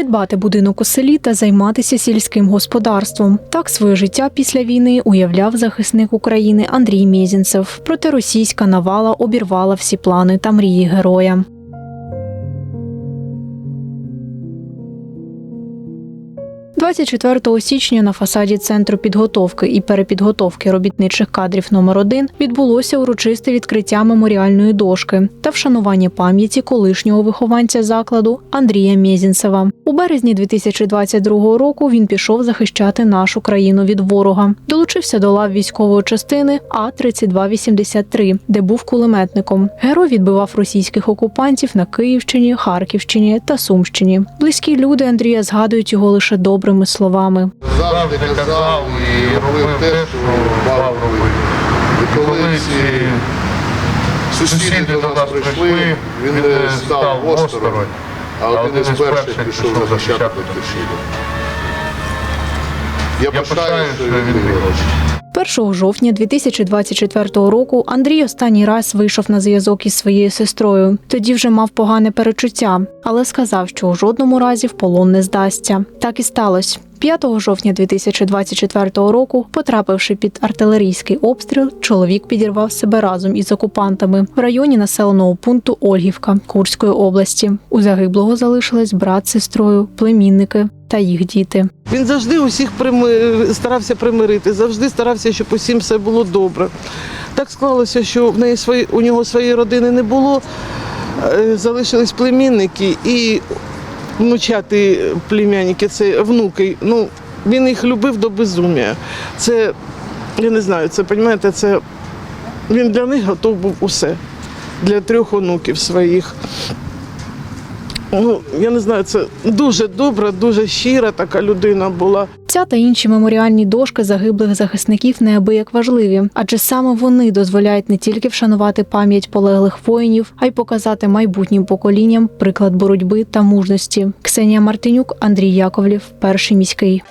придбати будинок у селі та займатися сільським господарством. Так своє життя після війни уявляв захисник України Андрій Мєзінцев. Проте російська навала обірвала всі плани та мрії героя. – 24 січня на фасаді центру підготовки і перепідготовки робітничих кадрів номер 1 відбулося урочисте відкриття меморіальної дошки та вшанування пам'яті колишнього вихованця закладу Андрія Мєзінцева. У березні 2022 року він пішов захищати нашу країну від ворога. Долучився до лав військової частини А 3283 де був кулеметником. Герой відбивав російських окупантів на Київщині, Харківщині та Сумщині. Близькі люди Андрія згадують його лише добрими словами. завжди казав і робив те, що мав робити. І коли ці сусіди до нас прийшли, він став осторонь, а один із перших пішов захищати батьківщину. Я пишаю, що він виграв. 1 жовтня 2024 року Андрій останній раз вийшов на зв'язок із своєю сестрою. Тоді вже мав погане перечуття, але сказав, що у жодному разі в полон не здасться. Так і сталося. 5 жовтня 2024 року, потрапивши під артилерійський обстріл, чоловік підірвав себе разом із окупантами в районі населеного пункту Ольгівка Курської області. У загиблого залишились брат з сестрою, племінники та їх діти. Він завжди усіх прими... старався примирити, завжди старався, щоб усім все було добре. Так склалося, що в неї свої... у нього своєї родини не було, е, залишились племінники і внучати племянники, це внуки. Ну, він їх любив до безумія. Це, я не знаю, це, розумієте, це він для них готов був усе. Для трьох онуків своїх. Ну, я не знаю, це дуже добра, дуже щира така людина була. Ця та інші меморіальні дошки загиблих захисників неабияк важливі, адже саме вони дозволяють не тільки вшанувати пам'ять полеглих воїнів, а й показати майбутнім поколінням приклад боротьби та мужності. Ксенія Мартинюк, Андрій Яковлів, перший міський.